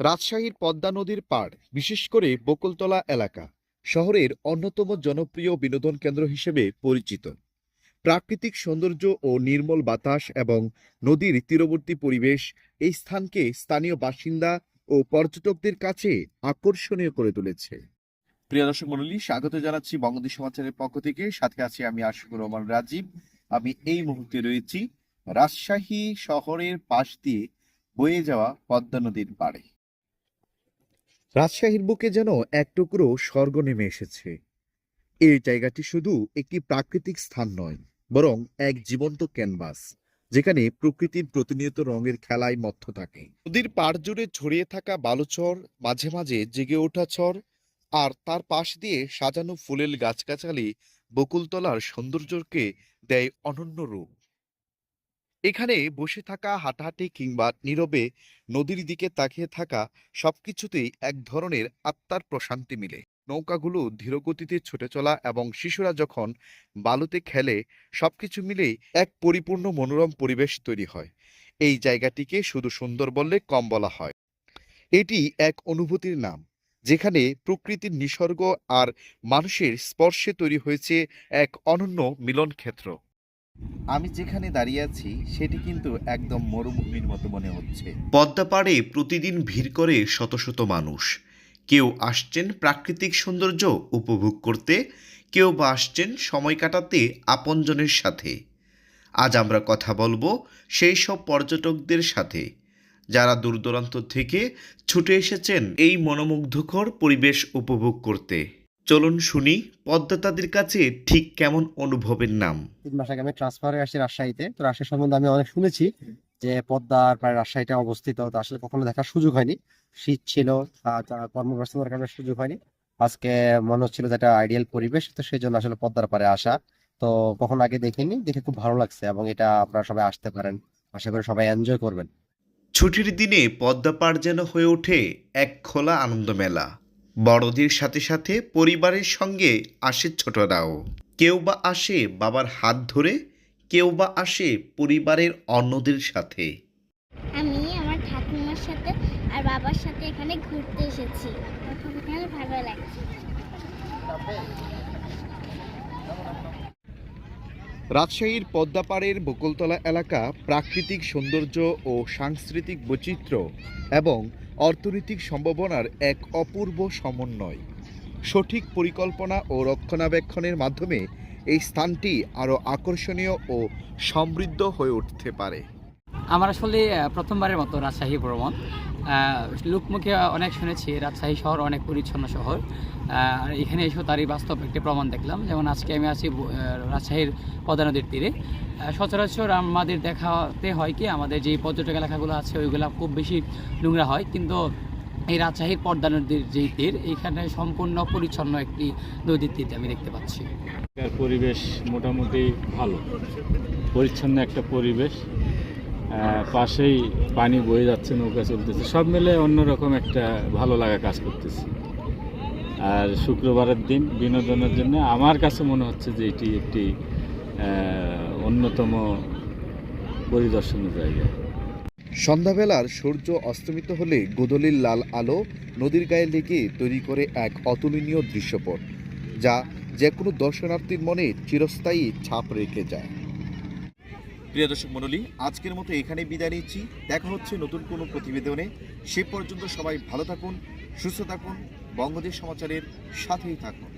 রাজশাহীর পদ্মা নদীর পাড়, বিশেষ করে বকুলতলা এলাকা, শহরের অন্যতম জনপ্রিয় বিনোদন কেন্দ্র হিসেবে পরিচিত। প্রাকৃতিক সৌন্দর্য ও নির্মল বাতাস এবং নদীর তীরবর্তী পরিবেশ এই স্থানকে স্থানীয় বাসিন্দা ও পর্যটকদের কাছে আকর্ষণীয় করে তুলেছে। প্রিয় দর্শক মন্ডলী স্বাগত জানাচ্ছি বঙ্গদেশ সমাচারের পক্ষ থেকে। সাথে আছি আমি আশিকুর রহমান রাজীব। আমি এই মুহূর্তে রয়েছি রাজশাহী শহরের পাশ দিয়ে বয়ে যাওয়া পদ্মা নদীর পাড়ে। রাজশাহীর বুকে যেন এক টুকরো স্বর্গ নেমে এসেছে। এই জায়গাটি শুধু একটি প্রাকৃতিক স্থান নয়, বরং এক জীবন্ত ক্যানভাস, যেখানে প্রকৃতির প্রতিনিয়ত রঙের খেলায় মত্ত থাকে। নদীর পাড় জুড়ে ছড়িয়ে থাকা বালুচর, মাঝে মাঝে জেগে ওঠা চর আর তার পাশ দিয়ে সাজানো ফুলেল গাছগাছালি বকুলতলার সৌন্দর্যকে দেয় অনন্য রূপ। এখানে বসে থাকা, হাঁটাহাঁটি কিংবা নীরবে নদীর দিকে তাকিয়ে থাকা সবকিছুতেই এক ধরনের আত্মার প্রশান্তি মিলে। নৌকাগুলো ধীরগতিতে ছুটে চলা এবং শিশুরা যখন বালুতে খেলে, সবকিছু মিলেই এক পরিপূর্ণ মনোরম পরিবেশ তৈরি হয়। এই জায়গাটিকে শুধু সুন্দর বললে কম বলা হয়। এটি এক অনুভূতির নাম, যেখানে প্রকৃতির নিসর্গ আর মানুষের স্পর্শে তৈরি হয়েছে এক অনন্য মিলন ক্ষেত্র আমি যেখানে দাঁড়িয়ে আছি, সেটি কিন্তু একদম মরুভূমির মতো মনে হচ্ছে। পদ্মা পাড়ে প্রতিদিন ভিড় করে শত শত মানুষ। কেউ আসছেন প্রাকৃতিক সৌন্দর্য উপভোগ করতে, কেউ বা আসছেন সময় কাটাতে আপনজনের সাথে। আজ আমরা কথা বলব সেই সব পর্যটকদের সাথে, যারা দূরদূরান্ত থেকে ছুটে এসেছেন এই মনোমুগ্ধকর পরিবেশ উপভোগ করতে। চলুন শুনি পদ্মা তাদের কাছে ঠিক কেমন অনুভবের নাম। তিন মাস আগে আমি ট্রান্সফার হয়ে আসছি রাজশাহীতে। তো রাজশাহী সম্বন্ধে আমি অনেক শুনেছি যে পদ্মার প্রায় রাজশাহীতে অবস্থিত। তো আসলে কখনো দেখার সুযোগ হয়নি। শীত ছিল কর্মব্যস্ততার কারণে সুযোগ হয়নি। আজকে মনে হচ্ছিল যে একটা আইডিয়াল পরিবেশ তো সেই জন্য আসলে পদ্মার পারে আসা। তো কখনো আগে দেখিনি দেখে খুব ভালো লাগছে এবং এটা আপনারা সবাই আসতে পারেন। আশা করি সবাই এনজয় করবেন। ছুটির দিনে পদ্মা পাড় যেন হয়ে ওঠে এক খোলা আনন্দ মেলা। বড়দের সাথে সাথে পরিবারের সঙ্গে আসে ছোটরাও। কেউ বা আসে বাবার হাত ধরে কেউ বা আসে পরিবারের অন্যদের সাথে। আমি আমার ঠাকুমার সাথে আর বাবার সাথে এখানে ঘুরতে এসেছি। এখানে ভালো লাগছে। রাজশাহীর পদ্মাপাড়ের বকুলতলা এলাকা প্রাকৃতিক সৌন্দর্য ও সাংস্কৃতিক বৈচিত্র্য এবং অর্থনৈতিক সম্ভাবনার এক অপূর্ব সমন্বয়। সঠিক পরিকল্পনা ও রক্ষণাবেক্ষণের মাধ্যমে এই স্থানটি আরও আকর্ষণীয় ও সমৃদ্ধ হয়ে উঠতে পারে। আমার আসলে প্রথমবারের মতো রাজশাহী ভ্রমণ। লোকমুখে অনেক শুনেছি, রাজশাহী শহর অনেক পরিচ্ছন্ন শহর। আর এখানে এসেও তারই বাস্তব একটি প্রমাণ দেখলাম। যেমন আজকে আমি আছি রাজশাহীর পদ্মা নদীর তীরে সচরাচর আমাদের দেখাতে হয় কি, আমাদের যে পর্যটক এলাকাগুলো আছে, ওইগুলো খুব বেশি নোংরা হয়। কিন্তু এই রাজশাহীর পদ্মা নদীর যেই তীর এইখানে সম্পূর্ণ পরিচ্ছন্ন একটি নদীর তীর আমি দেখতে পাচ্ছি। পরিবেশ মোটামুটি ভালো। পরিচ্ছন্ন একটা পরিবেশ। পাশেই পানি বয়ে যাচ্ছে, নৌকা চলতেছে। সব মিলে অন্যরকম একটা ভালো লাগা কাজ করতেছে। আর শুক্রবারের দিন বিনোদনের জন্য আমার কাছে মনে হচ্ছে যে এটি একটি অন্যতম পরিদর্শনের জায়গা। সন্ধ্যাবেলার সূর্য অস্তমিত হলে গোদলির লাল আলো নদীর গায়ে লেগে তৈরি করে এক অতুলনীয় দৃশ্যপট, যা যে কোনো দর্শনার্থীর মনে চিরস্থায়ী ছাপ রেখে যায়। প্রিয় দর্শক মণ্ডলী, আজকের মতো এখানে বিদায় নিচ্ছি। দেখা হচ্ছে নতুন কোনো প্রতিবেদনে। সে পর্যন্ত সবাই ভালো থাকুন, সুস্থ থাকুন, বঙ্গদেশ সমাচারের সাথেই থাকুন।